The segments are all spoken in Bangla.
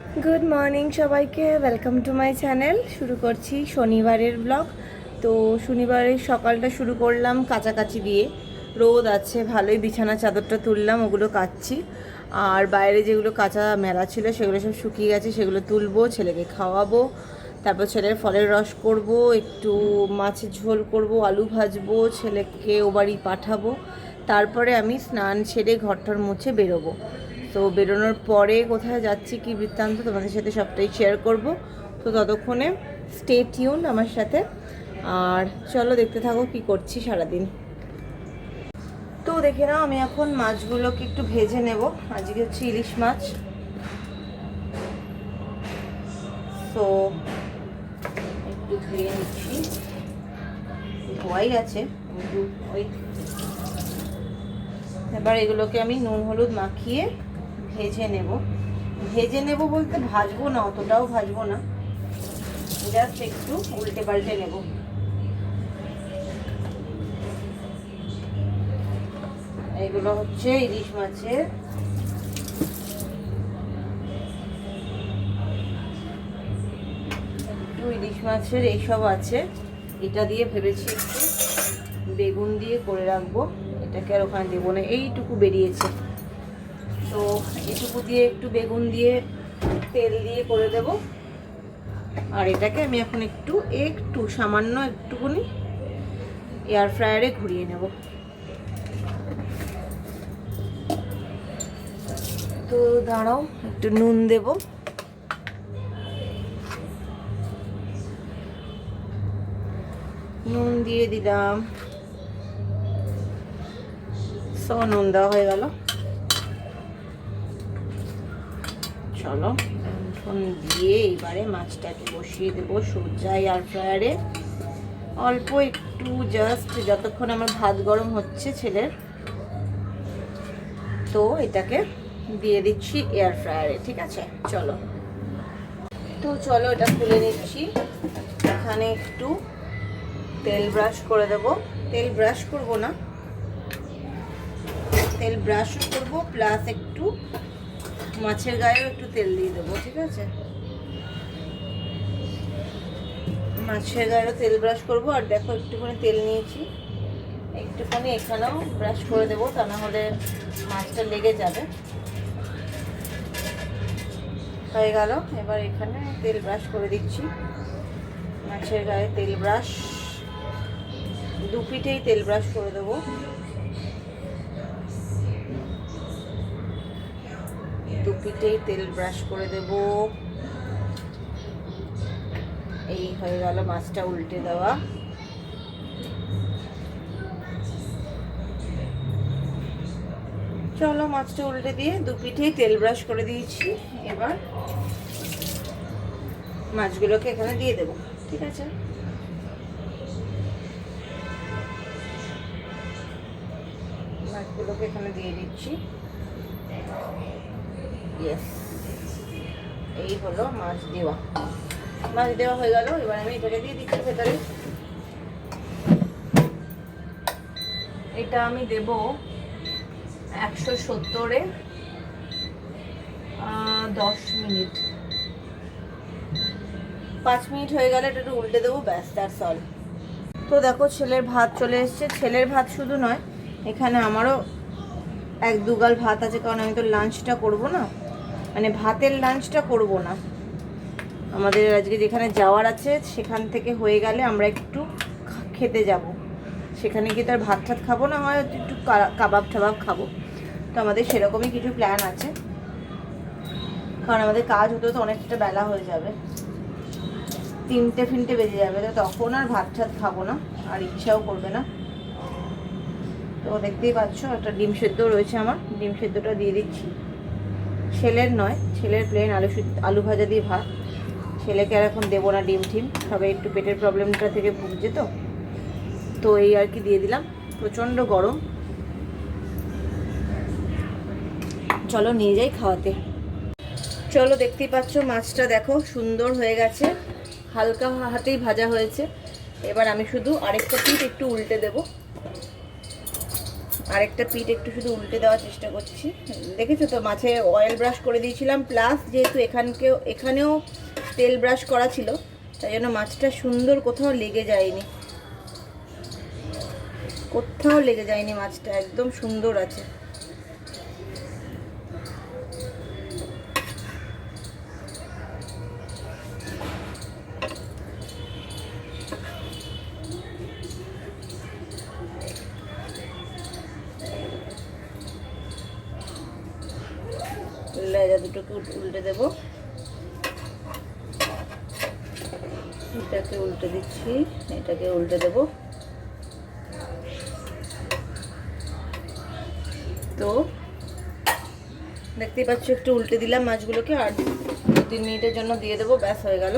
গুড মর্নিং সবাইকে ওয়েলকাম টু মাই চ্যানেল শুরু করছি শনিবারের ব্লগ তো শনিবারের সকালটা শুরু করলাম কাচাকাচি দিয়ে। রোদ আছে, ভালোই বিছানা চাদরটা তুললাম, ওগুলো কাচ্ছি। আর বাইরে যেগুলো কাঁচা মেলা ছিল, সেগুলো সব শুকিয়ে গেছে, সেগুলো তুলবো, ছেলেকে খাওয়াবো। তারপর ছেলের ফলের রস করব, একটু মাছের ঝোল করব, আলু ভাজবো, ছেলেকে ও বাড়ি পাঠাবো। তারপরে আমি স্নান সেরে ঘরটার মুছে বেরোবো। তো বেরোনোর পরে কোথায় যাচ্ছি কি বৃত্তান্ত তোমাদের সাথে সবটাই শেয়ার করব। তো ততক্ষণে স্টে টিউন আমার সাথে। আর চলো দেখতে থাকো কি করছি সারাদিন। তো দেখে নাও, আমি এখন মাছগুলোকে একটু ভেজে নেব। আজকে হচ্ছে ইলিশ মাছ। তো একটু ধুয়ে নিচ্ছি। ধোয়াই কিন্তু ওই এবার এগুলোকে আমি নুন, হলুদ মাখিয়ে ভেজে নেব। ভেজে নেব বলতে ভাজবো না, অতটাও ভাজবো না। জাস্ট একটু উল্টে পাল্টে নেব। এগুলো হচ্ছে ইলিশ মাছের একটু ইলিশ মাছের এইসব আছে। এটা দিয়ে ভেবেছি একটু বেগুন দিয়ে করে রাখব। এটাকে আর ওখানে দেবো না। এইটুকু বেরিয়েছে। তো এটুকু দিয়ে একটু বেগুন দিয়ে তেল দিয়ে করে দেব। আর এটাকে আমি এখন একটু একটু, সামান্য একটুকুনি এয়ার ফ্রায়ারে ঘুরিয়ে নেব। তো দাঁড়াও, একটু নুন দেব। নুন দিয়ে দিলাম। সো, নুন দেওয়া হয়ে গেল। চলো। এখন দিয়ে এইবারে মাছটাকে বসিয়ে দেবো সোজা এয়ার ফ্রায়ারে অল্প একটু জাস্ট যতক্ষণ আমার ভাত গরম হচ্ছে ছেলের, তো এটাকে দিয়ে দিচ্ছি এয়ার ফ্রায়ারে ঠিক আছে? চলো। তো চলো এটা খুলে নিচ্ছি। এখানে একটু তেল ব্রাশ করে দেব। তেল ব্রাশ করব না। তেল ব্রাশও করব প্লাস একটু মাছের গায়েও একটু তেল দিয়ে দেবো, ঠিক আছে? মাছের গায়েও তেল ব্রাশ করব, আর দেখো একটুখানি তেল নিয়েছি। একটুখানি এখানেও ব্রাশ করে দেবো, তা না হলে মাছটা লেগে যাবে। হয়ে গেল, এবার এখানে তেল ব্রাশ করে দিচ্ছি। মাছের গায়ে তেল ব্রাশ দু পিঠেই তেল ব্রাশ করে দেবো। পিঠেই তেল ব্রাশ করে দেব। এই হয়ে গেল মাছটা উল্টে দেওয়া। চলো মাছটা উল্টে দিয়ে দু পিঠেই তেল ব্রাশ করে দিয়েছি। এবার মাছগুলোকে এখানে দিয়ে দেবো, ঠিক আছে? মাছগুলোকে এখানে দিয়ে দিচ্ছি। ইয়েস এই হলো মাছ দেওয়া। মাছ দেওয়া হয়ে গেল, এবার আমি এটাকে দিয়ে দিচ্ছি ভেতরে। এটা আমি দেব একশো সত্তরে দশ মিনিট। পাঁচ মিনিট হয়ে গেলে, এটা একটু উল্টে দেবো, ব্যাস তার সল তো দেখো, ছেলের ভাত চলে এসছে। ছেলের ভাত শুধু নয়, এখানে আমারও এক দুগাল ভাত আছে, কারণ আমি তো লাঞ্চটা করব না। মানে ভাতের লাঞ্চটা করব না। আমাদের আজকে যেখানে যাওয়ার আছে, সেখান থেকে হয়ে গেলে আমরা একটু খেতে যাব। সেখানে গিয়ে তার ভাত ঠাত খাব না, হয় একটু কাবাব টাবাব খাব। তো আমাদের সেরকমই কিছু প্ল্যান আছে। কারণ আমাদের কাজ হতে তো অনেকটা বেলা হয়ে যাবে। তিনটে ফিনটে বেজে যাবে, তো তখন আর ভাত ঠাত খাব না, আর ইচ্ছাও করবে না। তো দেখতেই পাচ্ছ, একটা ডিম সেদ্ধ রয়েছে আমার, ডিম সেদ্ধটা দিয়ে দিচ্ছি। ছেলের নয়, ছেলের প্লেন আলু আলু ভাজা দিয়ে ভাত। ছেলেকে আর এখন দেবো না ডিম টিম সবাই একটু পেটের প্রবলেমটা থেকে ভুগছে তো। তো এই আর কি দিয়ে দিলাম, প্রচণ্ড গরম। চলো নিয়ে যাই খাওয়াতে। চলো দেখতেই পাচ্ছ মাছটা দেখো, সুন্দর হয়ে গেছে। হালকা হাতেই ভাজা হয়েছে। এবার আমি শুধু আরেকটা পিঠ একটু উল্টে দেবো। আরেকটা পিঠ একটু শুধু উল্টে দেওয়ার চেষ্টা করছি। দেখেছ তো, মাঝে অয়েল ব্রাশ করে দিয়েছিলাম প্লাস যেহেতু এখানকেও, এখানেও তেল ব্রাশ করা ছিল, তাই জন্য মাছটা সুন্দর কোথাও লেগে যায়নি। কোথাও লেগে যায়নি মাছটা, একদম সুন্দর আছে লেজা দুটোকে উল- উল্টে দেবো এটাকে উল্টে দিচ্ছি এটাকে উল্টে দেবো তো দেখতেই পাচ্ছ একটু উল্টে দিলাম মাছগুলোকে আর তিন মিনিটের জন্য দিয়ে দেবো, ব্যাস হয়ে গেল।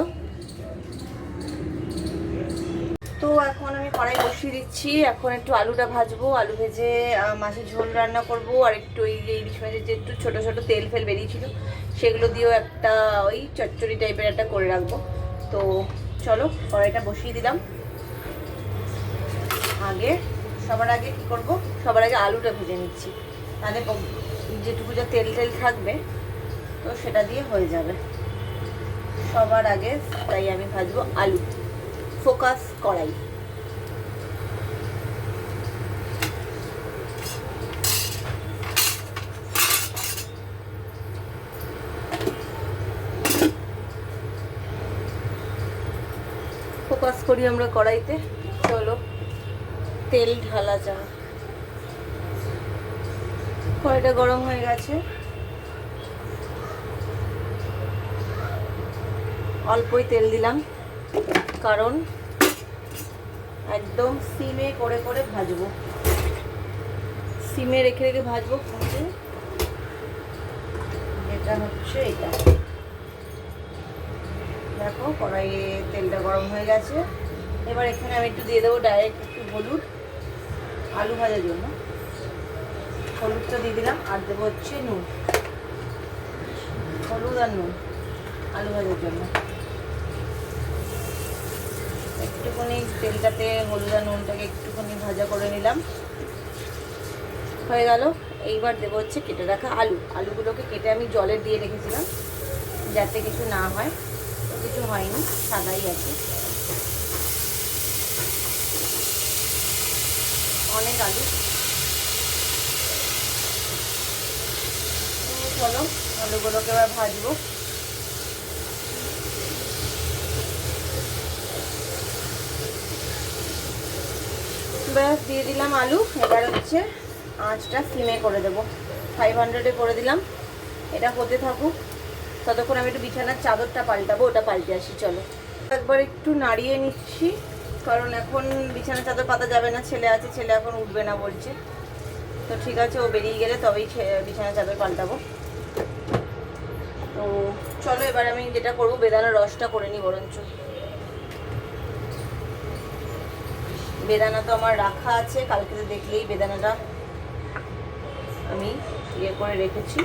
তো এখন আমি কড়াই বসিয়ে দিচ্ছি। এখন একটু আলুটা ভাজবো, আলু ভেজে মাছের ঝোল রান্না করব। আর একটু ওই যে ইলিশ মাছের যে একটু ছোটো ছোটো তেল ফেল বেরিয়েছিল, সেগুলো দিয়েও একটা ওই চচ্চড়ি টাইপের একটা করে রাখব। তো চলো, কড়াইটা বসিয়ে দিলাম। আগে, সবার আগে কি করব? সবার আগে আলুটা ভেজে নিচ্ছি। তাহলে যেটুকু যা তেল তেল থাকবে, তো সেটা দিয়ে হয়ে যাবে। সবার আগে তাই আমি ভাজবো আলু। ফোকাস কড়াই। ফোকাস করি আমরা কড়াইতে। চলো, তেল ঢালা যাক। কড়াইটা গরম হয়ে গেছে। অল্পই তেল দিলাম, কারণ একদম সিমে করে করে ভাজবো। সিমে রেখে রেখে ভাজবো কিন্তু এটা হচ্ছে এটা। দেখো, কড়াইয়ে তেলটা গরম হয়ে গেছে। এবার এখানে আমি একটু দিয়ে দেবো ডাইরেক্ট একটু হলুদ আলু ভাজার জন্য। হলুদটা দিয়ে দিলাম, আর দেবো হচ্ছে নুন। হলুদ আর নুন, আলু ভাজার জন্য। একটুখানি তেলটাতে হলুদ আর নুনটাকে একটুখানি ভাজা করে নিলাম। হয়ে গেল। এইবার দেবো হচ্ছে কেটে রাখা আলু। আলুগুলোকে কেটে আমি জলে দিয়ে রেখেছিলাম, যাতে কিছু না হয়। কিছু হয়নি, সাদাই আছে। অনেক আলু। চলো আলুগুলোকে এবার ভাজবো। ব্যাস, দিয়ে দিলাম আলু। এবার হচ্ছে আঁচটা সিমে করে দেবো। ফাইভ হান্ড্রেডে করে দিলাম। এটা হতে থাকুক। ততক্ষণ আমি একটু বিছানার চাদরটা পাল্টাবো, ওটা পাল্টে আসি, চলো। একবার একটু নাড়িয়ে নিচ্ছি, কারণ এখন বিছানার চাদর পাতা যাবে না, ছেলে আছে, ছেলে এখন উঠবে না বলছে। তো ঠিক আছে, ও বেরিয়ে গেলে তবেই বিছানার চাদর পাল্টাবো। তো চলো এবার আমি যেটা করব, বেদানার রসটা করে নিই বরঞ্চ। বেদানা তো আমার রাখা আছে, কালকে তো দেখলেই বেদানাটা আমি ইয়ে করে রেখেছি।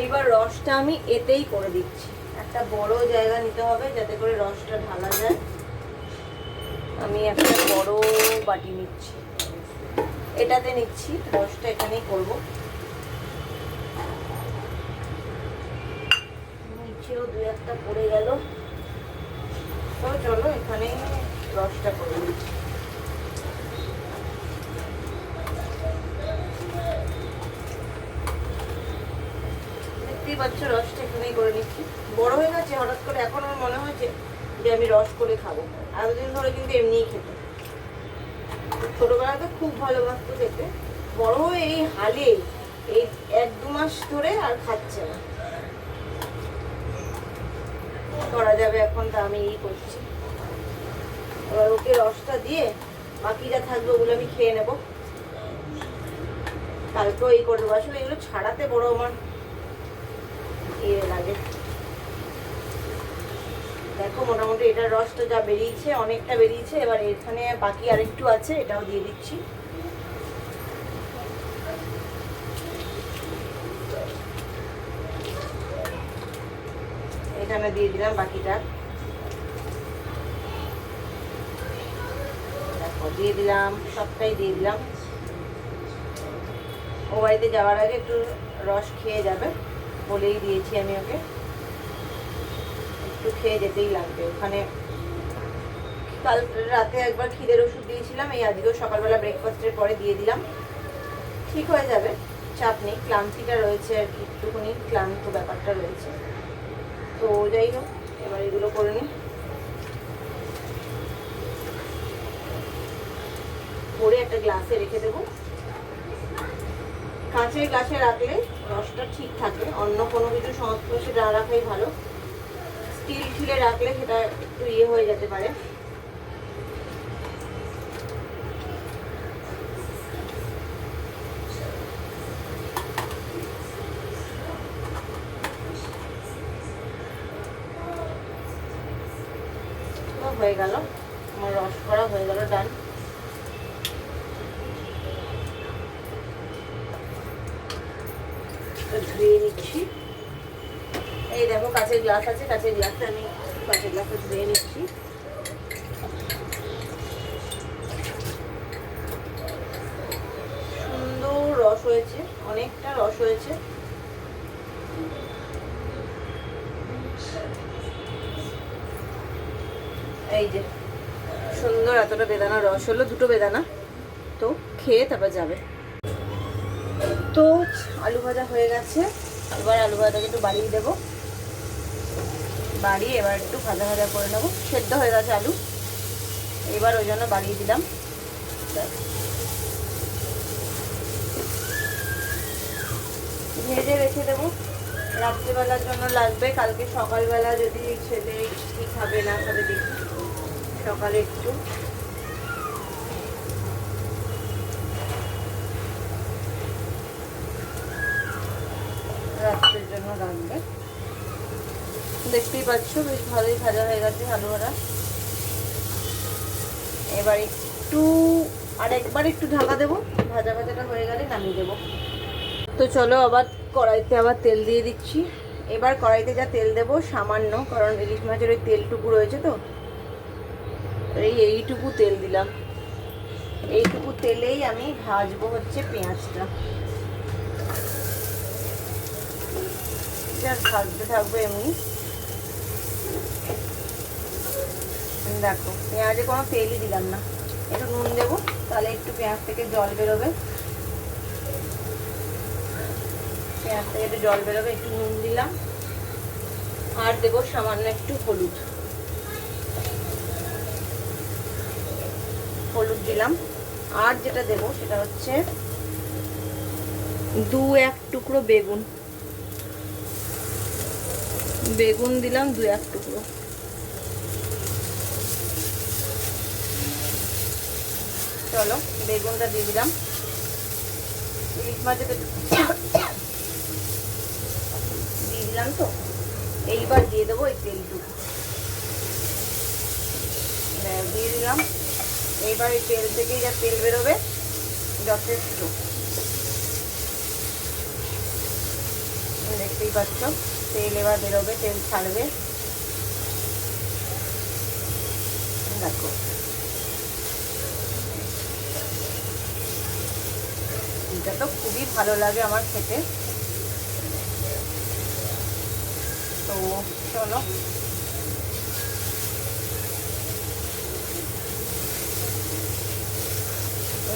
এইবার রসটা আমি এতেই করে দিচ্ছি। একটা বড় জায়গা নিতে হবে যাতে করে রসটা ঢালা যায়। আমি একটা বড় বাটি নিচ্ছি। এটাতে নিচ্ছি, রসটা এখানেই করব। নিচেও দু একটা পড়ে গেল। তো চলো এখানে রসটা করে দিচ্ছি দেখতেই পাচ্ছ, রসটা এখানেই করে নিচ্ছি। বড় হয়ে গেছে, হঠাৎ করে এখন আমার মনে হয়েছে যে আমি রস করে খাব। এতদিন ধরে কিন্তু এমনিই খেতে। ছোটবেলাতে খুব ভালোবাসতো খেতে। বড় হয়ে এই হালে এই এক দু মাস ধরে আর খাচ্ছে না। করা যাবে এখন তা আমি এই করছি। এবার ওকে রসটা দিয়ে বাকি যা থাকবে ওগুলো আমি খেয়ে নেব। কালকেও এই করে দেবো। আসলে এগুলো ছাড়াতে বড় আমার ইয়ে লাগে। দেখো মোটামুটি এটার রসটা যা বেরিয়েছে, অনেকটা বেরিয়েছে। এবার এখানে বাকি আরেকটু আছে, এটাও দিয়ে দিচ্ছি। এখানে দিয়ে দিলাম বাকিটা। দিয়ে দিলাম, সবটাই দিয়ে দিলাম। ও বাড়িতে যাওয়ার আগে একটু রস খেয়ে যাবে, বলেই দিয়েছি আমি ওকে। একটু খেয়ে যেতেই লাগবে। ওখানে কাল রাতে একবার খিদের ওষুধ দিয়েছিলাম, এই আজকেও সকালবেলা ব্রেকফাস্টের পরে দিয়ে দিলাম। ঠিক হয়ে যাবে, চাপ নেই, ক্লান্তিটা রয়েছে আর কি, একটুখানি ক্লান্ত ব্যাপারটা রয়েছে। তো যাই হোক, এবার এগুলো করে নিই। ভরে একটা গ্লাসে রেখে দেবো। কাঁচের গ্লাসে রাখলে রসটা ঠিক থাকে, অন্য কোনো কিছু সংস্পর্শে না রাখাই ভালো। স্টিল ঠিলে রাখলে সেটা একটু ইয়ে হয়ে যেতে পারে তো হয়ে গেল আমার রস করা হয়ে গেল ডান ধুয়ে নিচ্ছি এই দেখো কাঁচের গ্লাস আছে কাঁচের গ্লাসে আমি কাঁচের গ্লাসে ধুয়ে নিচ্ছি সুন্দর রস হয়েছে, অনেকটা রস হয়েছে। এই যে, সুন্দর এতটা বেদানা, রস হলো, দুটো বেদানা। তো খেয়ে তারপর যাবে। তো আলু ভাজা হয়ে গেছে। এবার আলু ভাজাটাকে একটু বাড়িয়ে দেবো। বাড়িয়ে এবার একটু ভাজা ভাজা করে নেব। সেদ্ধ হয়ে গেছে আলু। এবার ওই জন্য বাড়িয়ে দিলাম। ভেজে রেখে দেবো। রাত্রিবেলার জন্য লাগবে। কালকে সকালবেলা যদি ছেলে কি খাবে না খাবে দেখি। সকালে একটু। রাত্রের জন্য রাখবে দেখতেই পাচ্ছ, বেশ ভালোই ভাজা হয়ে গেছে আলু ভাড়া এবার একটু, আর একবার একটু ঢাকা দেবো। ভাজা ভাজাটা হয়ে গেলে নামিয়ে দেবো। তো চলো আবার কড়াইতে আবার তেল দিয়ে দিচ্ছি। এবার কড়াইতে যা তেল দেবো সামান্য, কারণ ইলিশ মাছের ওই তেলটুকু রয়েছে তো। এই এইটুকু তেল দিলাম। এইটুকু তেলেই আমি ভাজবো হচ্ছে পেঁয়াজটা। ভাজতে থাকবে এমনি। দেখো, পেঁয়াজে কোনো তেলই দিলাম না। একটু নুন দেবো, তাহলে একটু পেঁয়াজ থেকে জল বেরোবে। পেঁয়াজ থেকে একটু জল বেরোবে, একটু নুন দিলাম। আর দেবো সামান্য একটু হলুদ। হলুদ দিলাম। আর যেটা দেবো সেটা হচ্ছে দু এক টুকরো বেগুন। বেগুন দিলাম দু এক টুকরো। চলো, বেগুনটা দিয়ে দিলাম। ইলিশ মাছে তো দিয়ে দিলাম তো। এইবার দিয়ে দেবো এই তেলটুকু। দিয়ে দিলাম। এইবার এই তেল থেকেই যা তেল বেরোবে, যথেষ্ট। দেখতেই পাচ্ছ, তেল এবার বেরোবে, তেল ছাড়বে। দেখো। এটা তো খুবই ভালো লাগে আমার খেতে। তো চলো।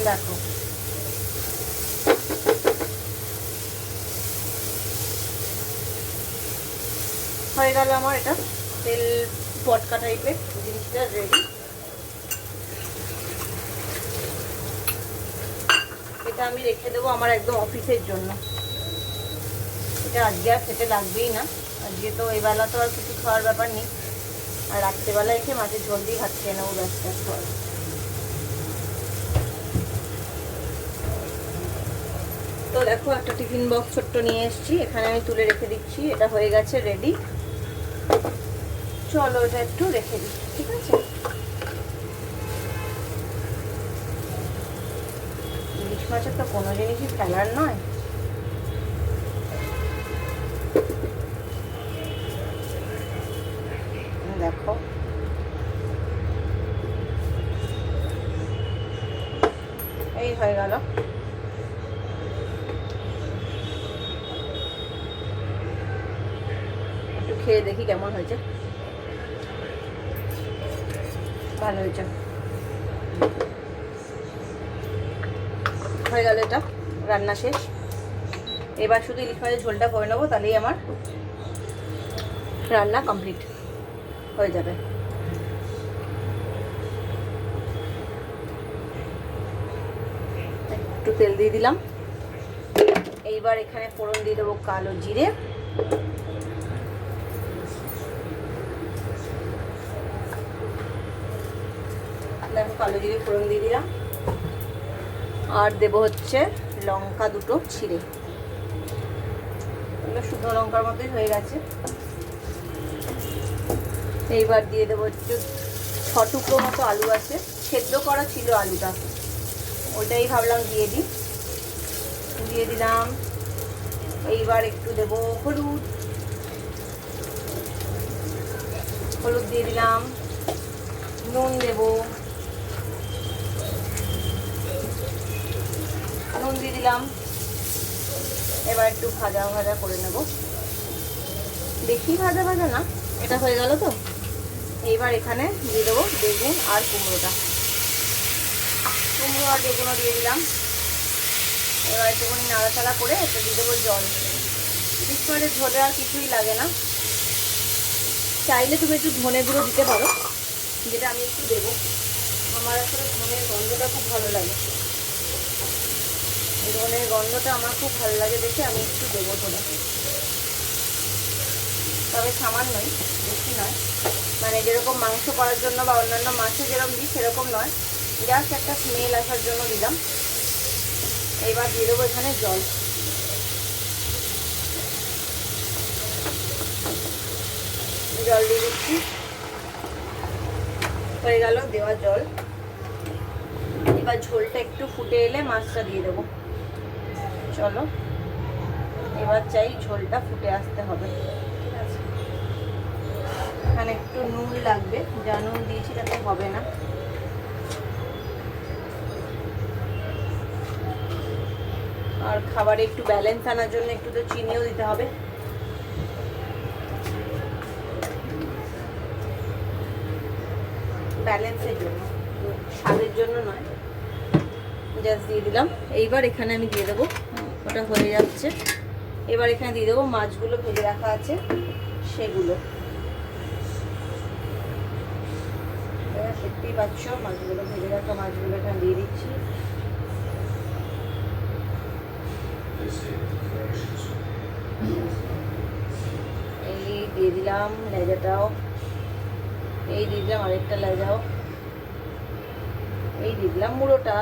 দেখো হয়ে গেল আমার, এটা তেল পটকা টাইপের জিনিসটা রেডি এটা আমি রেখে দেবো আমার একদম অফিসের জন্য। এটা আজকে আর খেতে লাগবেই না। আজকে তো এই বেলা তো আর কিছু খাওয়ার ব্যাপার নেই। আর রাত্রেবেলা এসে ঝোল দিয়ে ভাত খেয়ে নেব ব্যস্ত খাওয়ার তো দেখো, একটা টিফিন বক্স ছোট্ট নিয়ে এসেছি, এখানে আমি তুলে রেখে দিচ্ছি, এটা হয়ে গেছে রেডি চলো, এটা একটু রেখে দিচ্ছি ঠিক আছে? ইলিশ মাছের তো কোনো জিনিসই ফেলার নয়। দেখো। এই হয়ে গেল। একটু খেয়ে দেখি কেমন হয়েছে। ভালো হয়েছে। হয়ে গেল এটা, রান্না শেষ। এবার শুধু ইলিশ মাছের ঝোলটা করে নেব, তাহলেই আমার রান্না কমপ্লিট। হয়ে যাবে। একটু তেল দিয়ে দিলাম। এইবার এখানে ফোড়ন দিয়ে দেবো কালো জিরে। কালো জিরে ফোড়ন দিয়ে দিলাম। আর দেবো হচ্ছে লঙ্কা দুটো ছিঁড়ে। শুকনো লঙ্কার মতোই হয়ে গেছে। এইবার দিয়ে দেবো একটু ছ টুকরো মতো আলু আছে। সেদ্ধ করা ছিল আলুটা। ওটাই ভাবলাম দিয়ে দিই। দিয়ে দিলাম। এইবার একটু দেবো হলুদ। হলুদ দিয়ে দিলাম। নুন দেবো। নুন দিয়ে দিলাম। এবার একটু ভাজা ভাজা করে নেব। বেশি ভাজা ভাজা না? এটা হয়ে গেল তো? এইবার এখানে দিয়ে দেবো বেগুন আর কুমড়োটা। কুমড়ো আর বেগুনও দিয়ে দিলাম। এবার একটুখানি নাড়াচাড়া করে একটু দিয়ে দেবো জল। ইলিশ মাছের ঝোলে আর কিছুই লাগে না। চাইলে তুমি একটু ধনে গুঁড়ো দিতে পারো, যেটা আমি একটু দেবো। আমার আসলে ধনের গন্ধটা খুব ভালো লাগে। ধনের গন্ধটা আমার খুব ভালো লাগে দেখে আমি একটু দেবো তোলে তবে সামান্যই বেশি নয়। মানে যেরকম মাংস করার জন্য বা অন্যান্য মাছে যেরকম দিই, সেরকম নয়। জাস্ট একটা স্মেল আসার জন্য দিলাম। এইবার দিয়ে দেবো এখানে জল। জল দিয়ে দিচ্ছি। হয়ে গেল, দেওয়া জল। এবার ঝোলটা একটু ফুটে এলে মাছটা দিয়ে দেবো। চলো, এবার চাই ঝোলটা ফুটে আসতে হবে। এখানে একটু নুন লাগবে। যা নুন দিয়েছি তাতে হবে না। আর খাবারে একটু ব্যালেন্স আনার জন্য একটু তো চিনিও দিতে হবে। ব্যালেন্সের জন্য, স্বাদের জন্য নয়। জাস্ট দিয়ে দিলাম। এইবার এখানে আমি দিয়ে দেবো। ওটা হয়ে যাচ্ছে। এবার এখানে দিয়ে দেবো মাছগুলো ভেজে রাখা আছে, সেগুলো এবার দেখতেই পাচ্ছ, মাছগুলো ভেজে রাখা মাছগুলো এখানে দিয়ে দিচ্ছি। এই দিয়ে দিলাম লেজাটাও। এই দিয়ে দিলাম আরেকটা লেজাও। এই দিয়ে দিলাম মুড়োটা।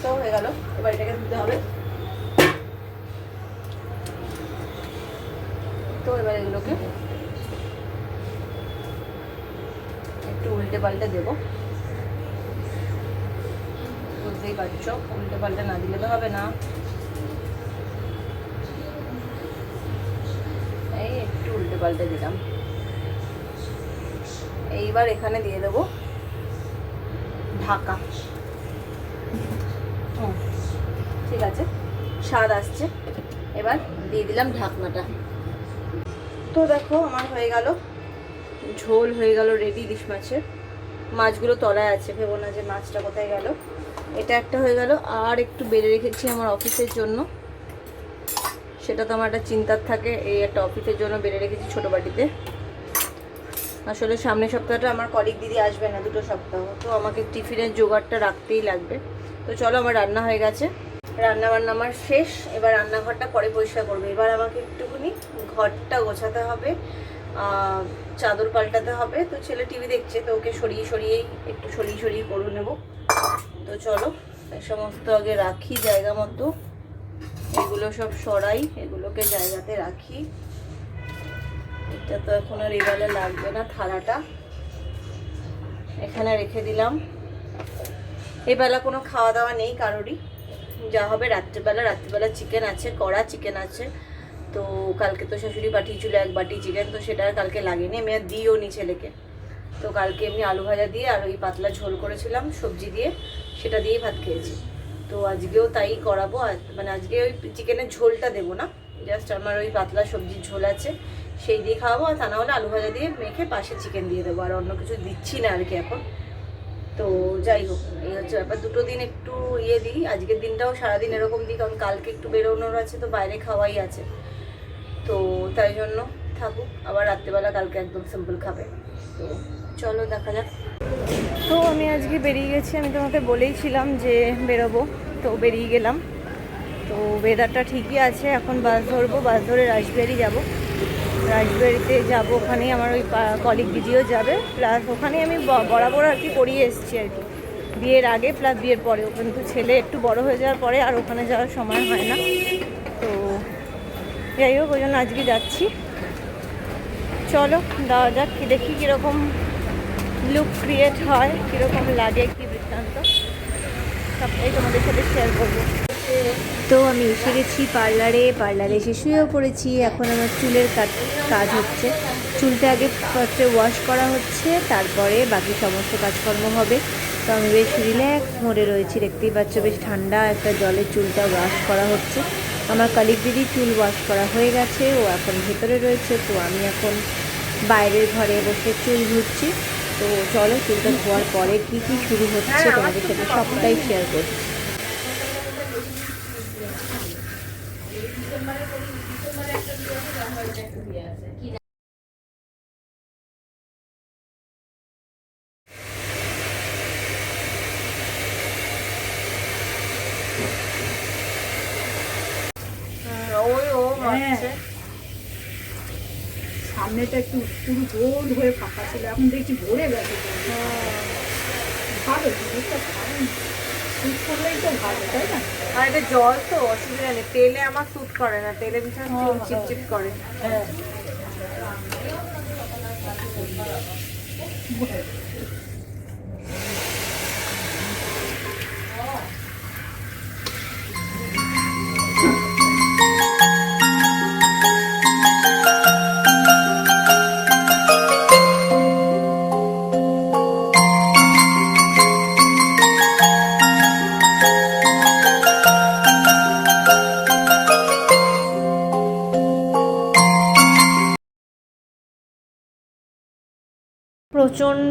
তো হয়ে গেল, এবার এটাকে দিতে হবে। তো এবার এগুলোকে একটু উল্টে পাল্টে দেবো। বুঝতেই পারছ? উল্টে পাল্টে না দিলে তো হবে না। এই একটু উল্টে পাল্টে দিলাম। এইবার এখানে দিয়ে দেবো ঢাকা। ঠিক আছে, স্বাদ আসছে। এবার দিয়ে দিলাম ঢাকনাটা। তো দেখো, আমার হয়ে গেল, ঝোল হয়ে গেল রেডি ইলিশ মাছের। মাছগুলো তলায় আছে, ভেবো না যে মাছটা কোথায় গেল। এটা একটা হয়ে গেল, আর একটু বেড়ে রেখেছি আমার অফিসের জন্য। সেটা তো আমার একটা চিন্তার থাকে, এই একটা অফিসের জন্য বেড়ে রেখেছি ছোটো বাটিতে। আসলে সামনের সপ্তাহটা আমার কলিক দিদি আসবে না দুটো সপ্তাহ, তো আমাকে টিফিনের জোগাড়টা রাখতেই লাগবে। তো চলো আমার রান্না হয়ে গেছে। রান্না বান্না আমার শেষ, এবার রান্নাঘরটা পরে পরিষ্কার করবে। এবার আমাকে একটুখানি ঘরটা গোছাতে হবে। চাদর পাল্টাতে হবে। তো ছেলে টিভি দেখছে, তো ওকে সরিয়ে সরিয়েই একটু সরিয়ে সরিয়ে করে নেব। তো চলো সমস্ত আগে রাখি, জায়গা মতো। এগুলো সব সরাই, এগুলোকে জায়গাতে রাখি। এটা তো এখন আর এবেলা লাগবে না থালাটা। এখানে রেখে দিলাম। এবেলা কোনো খাওয়া দাওয়া নেই কারোরই। যা হবে রাত্রিবেলা রাত্রিবেলা চিকেন আছে, কড়া চিকেন আছে। তো কালকে তো শাশুড়ি পাঠিয়েছিল এক বাটি চিকেন তো সেটা কালকে লাগেনি। আমি আর দিও নি ছেলেকে। তো কালকে এমনি আলু ভাজা দিয়ে আর ওই পাতলা ঝোল করেছিলাম সবজি দিয়ে, সেটা দিয়েই ভাত খেয়েছি। তো আজকেও তাই করাবো। মানে আজকে ওই চিকেনের ঝোলটা দেবো না। জাস্ট আমার ওই পাতলা সবজির ঝোল আছে, সেই দিয়ে খাওয়াবো। আর তা না হলে আলু ভাজা দিয়ে মেখে পাশে চিকেন দিয়ে দেবো। আর অন্য কিছু দিচ্ছি না আর কি এখন। তো যাই হোক, এই হচ্ছে ব্যাপার। দুটো দিন একটু ইয়ে দিই। আজকের দিনটাও সারাদিন এরকম দিই, কারণ কালকে একটু বেরোনোর আছে, তো বাইরে খাওয়াই আছে। তো তাই জন্য থাকুক, আবার রাত্রেবেলা কালকে একদম সিম্পল খাবে। তো চলো দেখা যাক। তো আমি আজকে বেরিয়ে গেছি, আমি তোমাকে বলেইছিলাম যে বেরোবো। তো বেরিয়ে গেলাম। তো ওয়েদারটা ঠিকই আছে, এখন বাস ধরবো, বাস ধরে রাজবাড়ি যাব। রাজবাড়িতে যাব ওখানেই, আমার ওই কলিগ দিদিও যাবে। প্লাস ওখানে আমি বরাবর আর কি করিয়ে এসেছি আর কি। বিয়ের আগে প্লাস বিয়ের পরেও কিন্তু ছেলে একটু বড় হয়ে যাওয়ার পরে আর ওখানে যাওয়ার সময় হয় না। যাই হোক, ওই জন্য আজকে যাচ্ছি। চলো দেওয়া যাক, কি দেখি কীরকম লুক ক্রিয়েট হয়, কীরকম লাগে কি বৃত্তান্ত। সবটাই তোমাদের সাথে শেয়ার করব। তো আমি এসে গেছি পার্লারে পার্লারে এসে শুয়েও পড়েছি, এখন আমার চুলের কাজ কাজ হচ্ছে। চুলটা আগে ফার্স্টে ওয়াশ করা হচ্ছে, তারপরে বাকি সমস্ত কাজকর্ম হবে। তো আমি বেশ রিল্যাক্স মোডে রয়েছি, দেখতেই পাচ্ছ বেশ ঠান্ডা একটা জলে চুলটা ওয়াশ করা হচ্ছে। আমার কালিক দিদি চুল ওয়াশ করা হয়ে গেছে ও এখন ভেতরে রয়েছে তো আমি এখন বাইরের ঘরে বসে চুল ধুচ্ছি। তো চলো চুলটা ধোয়ার পরে কি কি শুরু হচ্ছে তোমাদের সাথে সবটাই শেয়ার করছি ওই ও মারছে সামনেটা একটু পুরো গোল হয়ে ফাঁকা ছিল এখন দেখছি ভরে গেছে। ভালো জিনিসটা করলেই তো ভালো তাই না? আর এটা জল তো অসুবিধা নেই। তেলে আমার স্যুট করে না তেলে ভীষণ চুল চিপচিপ করে। হ্যাঁ।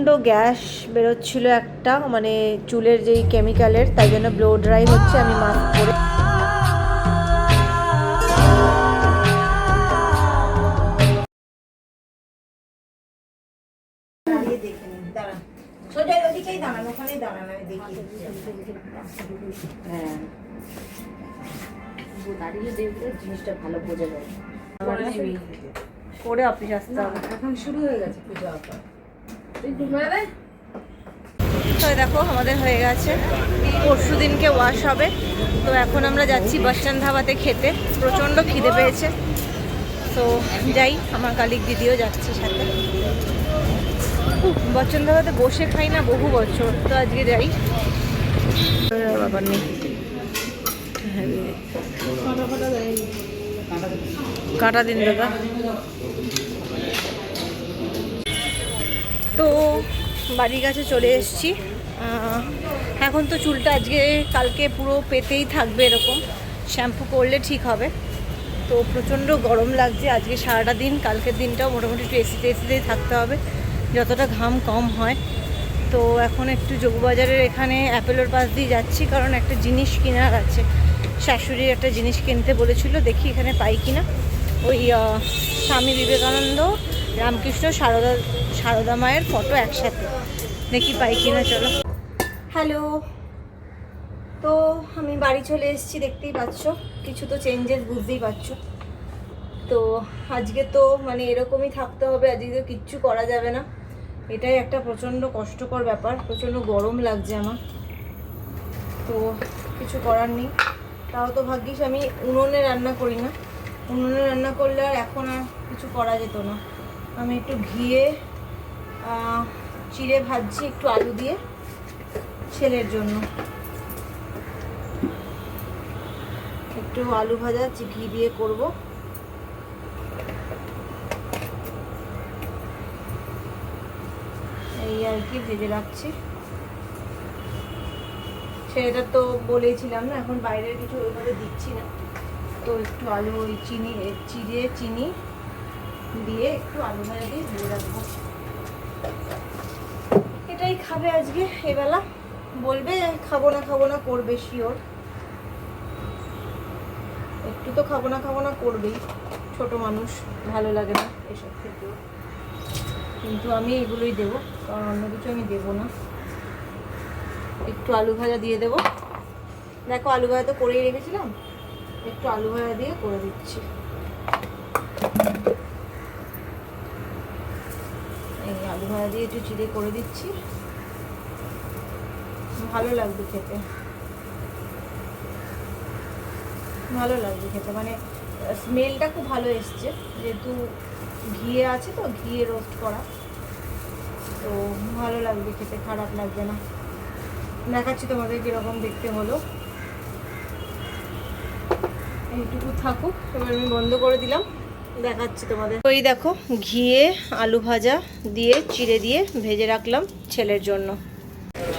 প্রচণ্ড গ্যাস বেরোচ্ছিল একটা মানে চুলের যেই কেমিক্যালের তাই জন্য ব্লো ড্রাই হচ্ছে আমি মাস্ক পরে হ্যাঁ। জিনিসটা ভালো বোঝা যায় করে অফিস আসতে হবে। এখন শুরু হয়ে গেছে পুজো আপার তো দেখো, আমাদের হয়ে গেছে। পরশু দিনকে ওয়াশ হবে। তো এখন আমরা যাচ্ছি বাসস্ট্যান্ড ধাবাতে খেতে। প্রচণ্ড খিদে পেয়েছে। তো যাই, আমার কালিক দিদিও যাচ্ছে সাথে। বচ্চন ধাবাতে বসে খাই না বহু বছর। তো আজকে যাই। নেই কাটা দিন, দাদা। তো বাড়ির কাছে চলে এসেছি। এখন তো চুলটা আজকে, কালকে পুরো পেতেই থাকবে এরকম। শ্যাম্পু করলে ঠিক হবে। তো প্রচণ্ড গরম লাগছে। আজকে সারাটা দিন, কালকের দিনটাও মোটামুটি একটু এসিতে এসিতেই থাকতে হবে। যতটা ঘাম কম হয়। তো এখন একটু যোগবাজারের এখানে অ্যাপেলোর পাশ দিয়ে যাচ্ছি, কারণ একটা জিনিস কেনার আছে। শাশুড়ির একটা জিনিস কিনতে বলেছিল, দেখি এখানে পাই কিনা। ওই স্বামী বিবেকানন্দ, রামকৃষ্ণ, সারদা সারদা মায়ের ফটো একসাথে। দেখি পাই কিনা, চলো। হ্যালো। তো আমি বাড়ি চলে এসেছি, দেখতেই পাচ্ছ। কিছু তো চেঞ্জেস বুঝতেই পারছ। তো আজকে তো মানে এরকমই থাকতে হবে, আজকে তো কিচ্ছু করা যাবে না। এটাই একটা প্রচণ্ড কষ্টকর ব্যাপার, প্রচণ্ড গরম লাগছে আমার। তো কিছু করার নেই। তাও তো ভাগ্যিস আমি উনুনে রান্না করি না। উনুনে রান্না করলে আর এখন আর কিছু করা যেত না। আমি একটু ঘিয়ে চিড়ে ভাজছি একটু আলু দিয়ে, ছেলের জন্য। একটু আলু ভাজা চি- ঘি দিয়ে করব। এই আর কি, ভেজে রাখছি। ছেলেটা তো বলেইছিলাম না, এখন বাইরের কিছু ওইভাবে দিচ্ছি না। তো একটু আলু, ওই চিনি চিড়ে, চিনি দিয়ে একটু আলু ভাজা দিয়ে ভেজে রাখব। এটাই খাবে আজকে, এবেলা। বলবে, খাব না খাব না, করবে শিওর। একটু তো খাব না খাব না, করবেই। ছোট মানুষ, ভালো লাগে না এসব খেতেও। কিন্তু আমি এগুলোই দেবো, কারণ অন্য কিছু আমি দেবো না। একটু আলু ভাজা দিয়ে দেবো। দেখো, আলু ভাজা তো করেই রেখেছিলাম। একটু আলু ভাজা দিয়ে করে দিচ্ছি। এই আলু ভাজা দিয়ে একটু চিড়ে করে দিচ্ছি। ভালো লাগবে খেতে। ভালো লাগবে খেতে। মানে স্মেলটা খুব ভালো এসছে। যেহেতু ঘিয়ে আছে তো, ঘিয়ে রোস্ট করা। তো ভালো লাগবে খেতে, খারাপ লাগবে না। দেখাচ্ছি তোমাদের কীরকম দেখতে হলো। এইটুকু থাকুক, এবার আমি বন্ধ করে দিলাম। দেখাচ্ছি তোমাদের। ওই দেখো, ঘিয়ে আলু ভাজা দিয়ে, চিড়ে দিয়ে ভেজে রাখলাম ছেলের জন্য।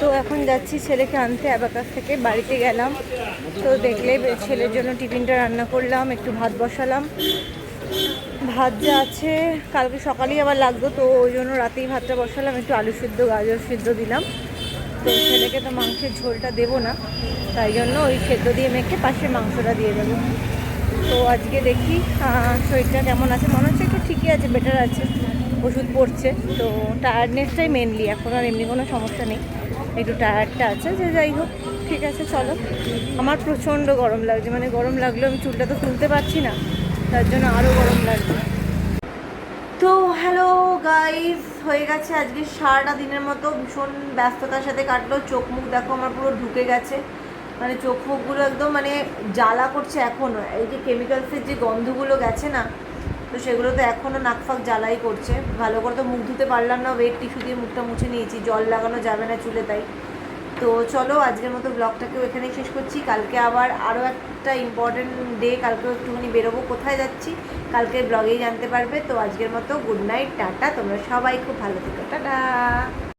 তো এখন যাচ্ছি ছেলেকে আনতে, অ্যাবাকাস থেকে বাড়িতে গেলাম। তো দেখলে ছেলের জন্য টিফিনটা রান্না করলাম, একটু ভাত বসালাম। ভাত যা আছে, কালকে সকালেই আবার লাগতো তো ওই জন্য রাতেই ভাতটা বসালাম, একটু আলু সিদ্ধ, গাজর সিদ্ধ দিলাম। তো ছেলেকে তো মাংসের ঝোলটা দেবো না, তাই জন্য ওই সেদ্ধ দিয়ে মেখে পাশে মাংসটা দিয়ে দেবো। তো আজকে দেখি শরীরটা কেমন আছে? মনে হচ্ছে একটু ঠিকই আছে বেটার আছে। ওষুধ পড়ছে, তো টায়ার্ডনেসটাই মেনলি এখন আর এমনি কোনো সমস্যা নেই। একটু টায়ার্ডটা আছে, যে যাই হোক, ঠিক আছে, চলো। আমার প্রচণ্ড গরম লাগছে মানে গরম লাগলেও আমি চুলটা তো তুলতে পারছি না, তার জন্য আরও গরম লাগছে। তো হ্যালো গাইস হয়ে গেছে আজকে সারাটা দিনের মতো, ভীষণ ব্যস্ততার সাথে কাটলো, চোখ মুখ দেখো আমার পুরো ঢুকে গেছে। মানে চোখ মুখগুলো একদম মানে জ্বালা করছে এখনও এই যে কেমিক্যালসের যে গন্ধগুলো গেছে না তো সেগুলো তো এখনও নাক ফাক জ্বালাই করছে। ভালো করে তো মুখ ধুতে পারলাম না ওয়েট টিস্যু দিয়ে মুখটা মুছে নিয়েছি, জল লাগানো যাবে না চুলে তাই। তো চলো, আজকের মতো ব্লগটাকেও এখানেই শেষ করছি। কালকে আবার আরও একটা ইম্পর্টেন্ট ডে কালকেও একটুখানি বেরোবো। কোথায় যাচ্ছি? কালকে ব্লগেই জানতে পারবে। তো আজকের মতো গুড নাইট টাটা। তোমরা সবাই খুব ভালো থেকো। টাটা!